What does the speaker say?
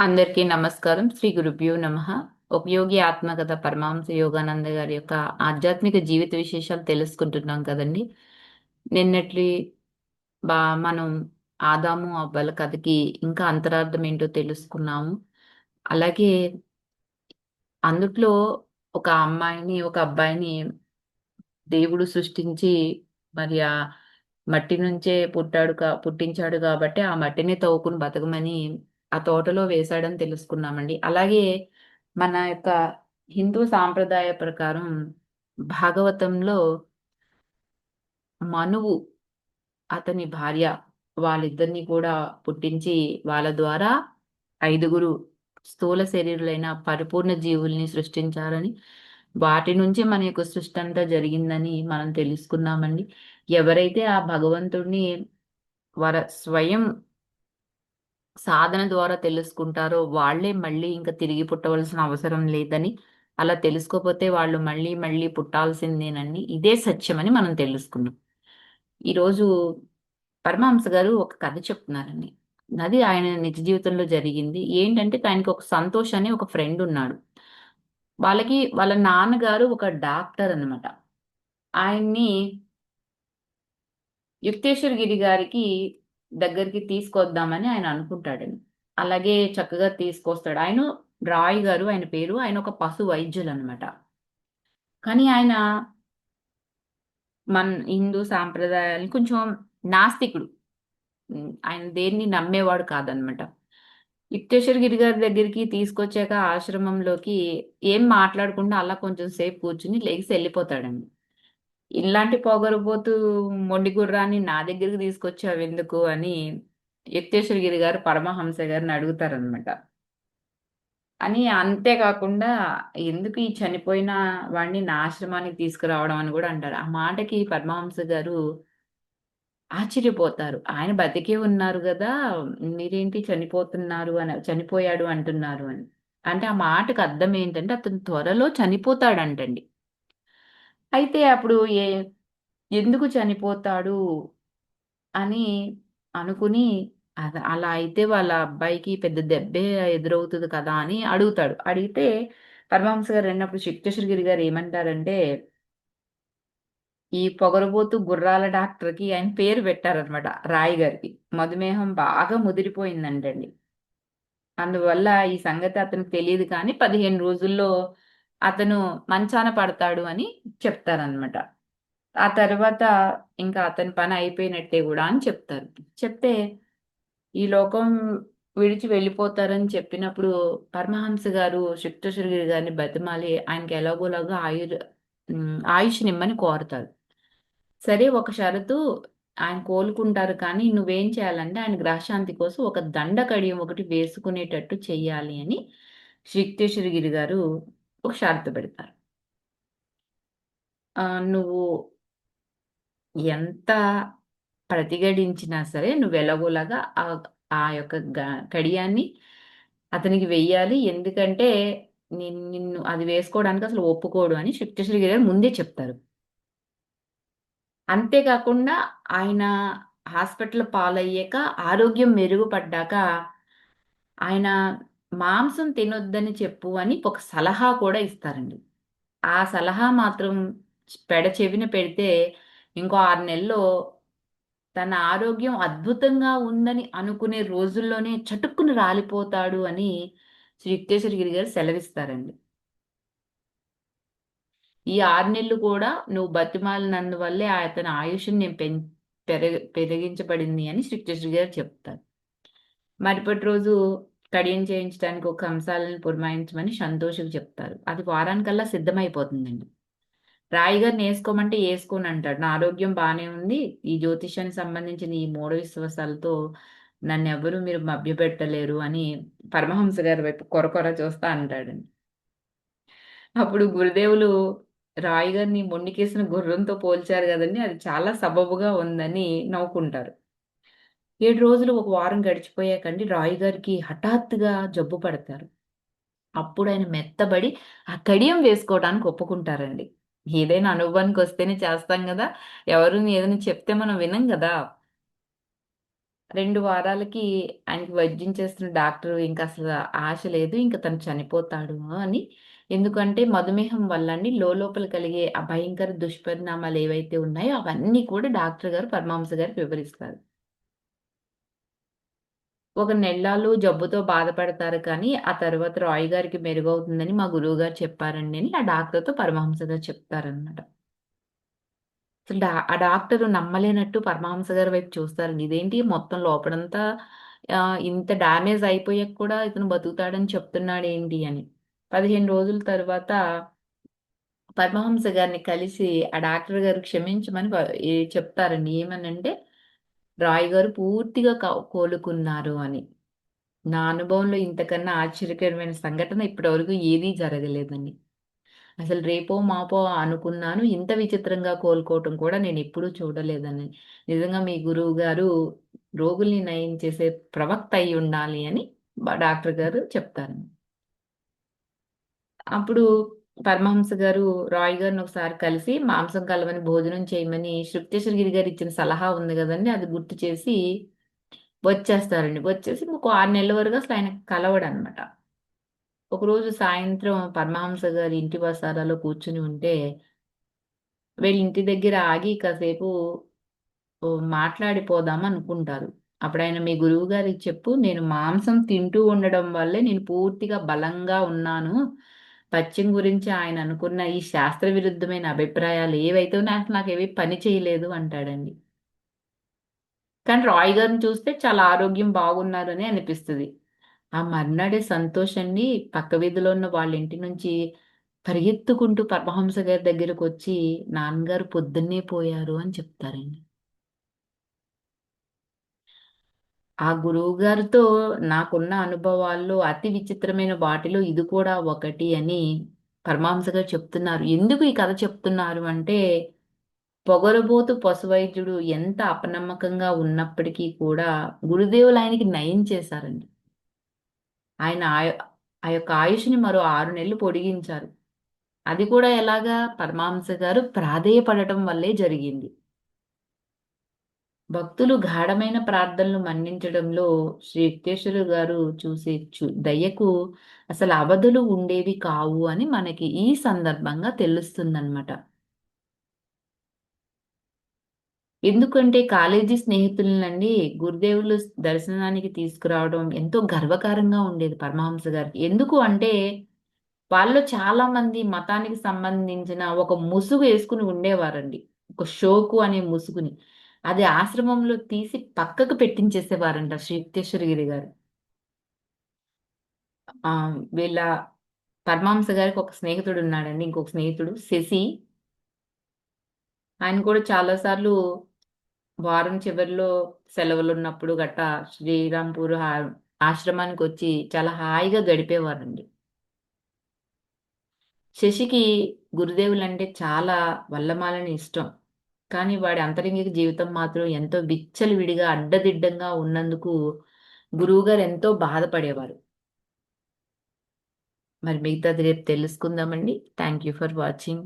అందరికీ నమస్కారం. శ్రీ గురుభ్యో నమ. ఉపయోగి ఆత్మకథ పరమాంస యోగానంద గారి యొక్క ఆధ్యాత్మిక జీవిత విశేషాలు తెలుసుకుంటున్నాం కదండి. నిన్నటి బా మనం ఆదాము అవ్వల కథకి ఇంకా అంతరార్థం ఏంటో తెలుసుకున్నాము. అలాగే అందుట్లో ఒక అమ్మాయిని ఒక అబ్బాయిని దేవుడు సృష్టించి మరి ఆ మట్టి నుంచే పుట్టాడు కా పుట్టించాడు కాబట్టి ఆ మట్టిని తవ్వుకుని బతకమని ఆ తోటలో వేశాడని తెలుసుకున్నామండి. అలాగే మన యొక్క హిందూ సాంప్రదాయ ప్రకారం భాగవతంలో మనువు అతని భార్య వాళ్ళిద్దరిని కూడా పుట్టించి వాళ్ళ ద్వారా ఐదుగురు స్థూల శరీరులైన పరిపూర్ణ జీవుల్ని సృష్టించారని వాటి నుంచి మన యొక్క సృష్టి అంతా జరిగిందని మనం తెలుసుకున్నామండి. ఎవరైతే ఆ భగవంతుడిని వర స్వయం సాధన ద్వారా తెలుసుకుంటారో వాళ్ళే మళ్ళీ ఇంకా తిరిగి పుట్టవలసిన అవసరం లేదని అలా తెలుసుకోపోతే వాళ్ళు మళ్ళీ మళ్ళీ పుట్టాల్సిందేనని ఇదే సత్యమని మనం తెలుసుకున్నాం. ఈరోజు పరమహంస గారు ఒక కథ చెప్తున్నారండి. అది ఆయన నిజ జీవితంలో జరిగింది. ఏంటంటే ఆయనకి ఒక సంతోష్ అని ఒక ఫ్రెండ్ ఉన్నాడు. వాళ్ళకి వాళ్ళ నాన్నగారు ఒక డాక్టర్ అనమాట ఆయన్ని యుక్తేశ్వర్ గిరి గారికి దగ్గరికి తీసుకొద్దామని ఆయన అనుకుంటాడని అలాగే చక్కగా తీసుకొస్తాడు. ఆయన రాయ్ గారు ఆయన పేరు ఆయన ఒక పశు వైద్యులు అనమాట కానీ ఆయన మన హిందూ సాంప్రదాయాలు కొంచెం నాస్తికుడు. ఆయన దేన్ని నమ్మేవాడు కాదనమాట యుక్తేశ్వర గిరి గారి దగ్గరికి తీసుకొచ్చాక ఆశ్రమంలోకి ఏం మాట్లాడకుండా అలా కొంచెం సేపు కూర్చుని లేచి వెళ్ళిపోతాడండి. ఇలాంటి పొగరబోతు మొండి గుర్రాన్ని నా దగ్గరికి తీసుకొచ్చావు ఎందుకు అని యుక్తేశ్వరగిరి గారు పరమహంస గారిని అడుగుతారనమాట అని అంతేకాకుండా ఎందుకు ఈ చనిపోయిన వాడిని నా ఆశ్రమానికి తీసుకురావడం అని కూడా అంటారు. ఆ మాటకి పరమహంస గారు ఆశ్చర్యపోతారు. ఆయన బతికే ఉన్నారు కదా మీరేంటి చనిపోతున్నారు అని చనిపోయాడు అంటున్నారు అని. అంటే ఆ మాటకు అర్థం ఏంటంటే అతను త్వరలో చనిపోతాడంటండి. అయితే అప్పుడు ఏ ఎందుకు చనిపోతాడు అని అనుకుని అలా అయితే వాళ్ళ అబ్బాయికి పెద్ద దెబ్బే ఎదురవుతుంది కదా అని అడుగుతాడు. అడిగితే పరమహంస గారు అన్నప్పుడు శక్తేశ్వరగిరి గారు ఏమంటారంటే ఈ పొగరబోతు గుర్రాల డాక్టర్కి ఆయన పేరు పెట్టారనమాట రాయి గారికి. మధుమేహం బాగా ముదిరిపోయిందంటండి. అందువల్ల ఈ సంగతి అతనికి తెలియదు కానీ పదిహేను రోజుల్లో అతను మంచాన పడతాడు అని చెప్తారనమాట ఆ తర్వాత ఇంకా అతని పని అయిపోయినట్టే కూడా అని చెప్తారు. చెప్తే ఈ లోకం విడిచి వెళ్ళిపోతారని చెప్పినప్పుడు పరమహంస గారు శుక్తశ్వరగిరి గారిని బతిమాలి ఆయనకి ఎలాగోలాగా ఆయు ఆయుష్ నిమ్మని కోరుతారు. సరే ఒక షరతు ఆయన కోలుకుంటారు కానీ నువ్వేం చేయాలంటే ఆయన గ్రహశాంతి కోసం ఒక దండ కడియం ఒకటి వేసుకునేటట్టు చెయ్యాలి అని శ్రీక్తేశ్వరగిరి గారు ఒక షరతు పెడతారు నువ్వు ఎంత ప్రతిఘటించినా సరే నువ్వు ఎలాగోలాగా ఆ ఆ యొక్క కడియాన్ని అతనికి వెయ్యాలి. ఎందుకంటే నిన్ను అది వేసుకోవడానికి అసలు ఒప్పుకోడు అని శక్తిశ్రీ గారు ముందే చెప్తారు. అంతేకాకుండా ఆయన హాస్పిటల్ పాలయ్యాక ఆరోగ్యం మెరుగుపడ్డాక ఆయన మాంసం తినొద్దని చెప్పు అని ఒక సలహా కూడా ఇస్తారండి. ఆ సలహా మాత్రం పెడ చెవిన పెడితే ఇంకో ఆరు నెలల్లో తన ఆరోగ్యం అద్భుతంగా ఉందని అనుకునే రోజుల్లోనే చటుక్కుని రాలిపోతాడు అని శ్రీ యుక్తేశ్వరగిరి గారు సెలవిస్తారండి. ఈ ఆరు నెలలు కూడా నువ్వు బతిమాలినందువల్లే అతని ఆయుష్ని నేను పెం పెరగ పెరిగించబడింది అని శ్రీ గారు చెప్తారు. మరిపటి రోజు కడియం చేయించడానికి ఒక అంశాలను పురమాయించమని సంతోషకు చెప్తారు. అది వారానికల్లా సిద్ధమైపోతుందండి. రాయి గారిని వేసుకోమంటే వేసుకోని అంటాడు. నా ఆరోగ్యం బాగానే ఉంది. ఈ జ్యోతిష్యానికి సంబంధించిన ఈ మూడు విశ్వాసాలతో నన్ను ఎవరు మీరు మభ్యపెట్టలేరు అని పరమహంస గారి వైపు కొర కొర చూస్తా అంటాడండి. అప్పుడు గురుదేవులు రాయి గారిని మొండికేసిన గుర్రంతో పోల్చారు కదండి. అది చాలా సబబుగా ఉందని నవ్వుకుంటారు. ఏడు రోజులు ఒక వారం గడిచిపోయాకండి రాయి గారికి హఠాత్తుగా జబ్బు పడతారు అప్పుడు ఆయన మెత్తబడి ఆ కడియం వేసుకోవడానికి ఒప్పుకుంటారండి ఏదైనా అనుభవానికి వస్తేనే చేస్తాం కదా ఎవరు ఏదైనా చెప్తే మనం వినం కదా రెండు వారాలకి ఆయనకి వైద్యం చేస్తున్న డాక్టర్ ఇంకా అసలు ఆశ లేదు. ఇంక తను చనిపోతాడు అని. ఎందుకంటే మధుమేహం వల్ల అండి లోలోపల కలిగే ఆ భయంకర దుష్పరిణామాలు ఏవైతే ఉన్నాయో అవన్నీ కూడా డాక్టర్ గారు పరమహంస గారు వివరిస్తారు. ఒక నెల్లాళ్ళు జబ్బుతో బాధపడతారు కానీ, ఆ తర్వాత రాయ్ గారికి మెరుగవుతుందని మా గురువు గారు చెప్పారండి అని ఆ డాక్టర్‌తో పరమహంస గారు చెప్తారనమాట. డా ఆ డాక్టర్ నమ్మలేనట్టు పరమహంస గారి వైపు చూస్తారండి. ఇదేంటి మొత్తం లోపలంతా ఇంత డ్యామేజ్ అయిపోయాక కూడా ఇతను బతుకుతాడని చెప్తున్నాడు ఏంటి అని. 15 రోజుల తర్వాత పరమహంస గారిని కలిసి ఆ డాక్టర్ గారు క్షమించమని చెప్తారండి. ఏమనంటే, రాయ్ గారు పూర్తిగా కోలుకున్నారు అని. నా అనుభవంలో ఇంతకన్నా ఆశ్చర్యకరమైన సంఘటన ఇప్పటివరకు ఏదీ జరగలేదండి. అసలు రేపో మాపో అనుకున్నాను. ఇంత విచిత్రంగా కోలుకోవటం కూడా నేను ఎప్పుడూ చూడలేదని. నిజంగా మీ గురువు గారు రోగుల్ని నయం చేసే ప్రవక్త అయి ఉండాలి అని డాక్టర్ గారు చెప్తారు అప్పుడు పరమహంస గారు రాయ్ గారిని ఒకసారి కలిసి మాంసం కలవని భోజనం చేయమని శృక్తేశ్వరగిరి గారు ఇచ్చిన సలహా ఉంది కదండి అది గుర్తు చేసి వచ్చేస్తారండి. వచ్చేసి ఇంకొక ఆరు నెలల వరకు అసలు ఆయన కలవడనమాట. ఒకరోజు సాయంత్రం పరమహంస గారి ఇంటి వసారాలో కూర్చుని ఉంటే, వీళ్ళ ఇంటి దగ్గర ఆగి కాసేపు మాట్లాడిపోదాం అనుకుంటారు. అప్పుడాయన "మీ గురువు గారికి చెప్పు నేను మాంసం తింటూ ఉండడం వల్లే నేను పూర్తిగా బలంగా ఉన్నాను. పత్యం గురించి ఆయన అనుకున్న ఈ శాస్త్ర విరుద్ధమైన అభిప్రాయాలు ఏవైతే ఉన్నాయో నాకు ఏవి పని చేయలేదు" అంటాడండి. కానీ రాయ్ గారిని చూస్తే చాలా ఆరోగ్యం బాగున్నారనే అనిపిస్తుంది ఆ మర్నాడే సంతోష్ అండి పక్క వీధిలో ఉన్న వాళ్ళ ఇంటి నుంచి పరిగెత్తుకుంటూ పరమహంస గారి దగ్గరకొచ్చి, "నాన్నగారు పొద్దున్నే పోయారు" అని చెప్తారండి. ఆ గురువు గారితో నాకున్న అనుభవాల్లో అతి విచిత్రమైన వాటిలో ఇది కూడా ఒకటి అని పరమాంస గారు చెప్తున్నారు. ఎందుకు ఈ కథ చెప్తున్నారు అంటే, పొగరుబోతు పశువైద్యుడు ఎంత అపనమ్మకంగా ఉన్నప్పటికీ కూడా గురుదేవులు ఆయనకి నయం చేశారండి. ఆయన ఆ యొక్క ఆయుష్‌ని మరో ఆరు నెలలు పొడిగించారు. అది కూడా ఎలాగా? పరమహంస గారు ప్రాధేయపడటం వల్లే జరిగింది. భక్తులు గాఢమైన ప్రార్థనలు మన్నించడంలో శ్రీ యుక్తేశ్వరు గారు చూసే చూ దయ్యకు అసలు అవధులు ఉండేవి కావు అని మనకి ఈ సందర్భంగా తెలుస్తుందన్నమాట ఎందుకంటే కాలేజీ స్నేహితులనండి గురుదేవులు దర్శనానికి తీసుకురావడం ఎంతో గర్వకారంగా ఉండేది పరమహంస గారికి. ఎందుకు అంటే, వాళ్ళు చాలా మంది మతానికి సంబంధించిన ఒక ముసుగు వేసుకుని ఉండేవారండి. ఒక షోకు అనే ముసుగుని. అది ఆశ్రమంలో తీసి పక్కకు పెట్టించేసేవారంట శ్రీ యుక్తేశ్వరగిరి గారు. వీళ్ళ పరమాంస గారికి ఒక స్నేహితుడు ఉన్నాడండి ఇంకొక స్నేహితుడు శశి. ఆయన కూడా చాలాసార్లు వారం చివరిలో సెలవులు ఉన్నప్పుడు గట్టా శ్రీరాంపూర్ ఆశ్రమానికి వచ్చి చాలా హాయిగా గడిపేవారండి. శశికి గురుదేవులంటే చాలా వల్లమాలని ఇష్టం. కానీ వాడి అంతరంగిక జీవితం మాత్రం ఎంతో విచ్చలవిడిగా, అడ్డదిడ్డంగా ఉన్నందుకు గురువుగారు ఎంతో బాధపడేవారు. మరి మిగతాది రేపు తెలుసుకుందామండి. Thank you for watching.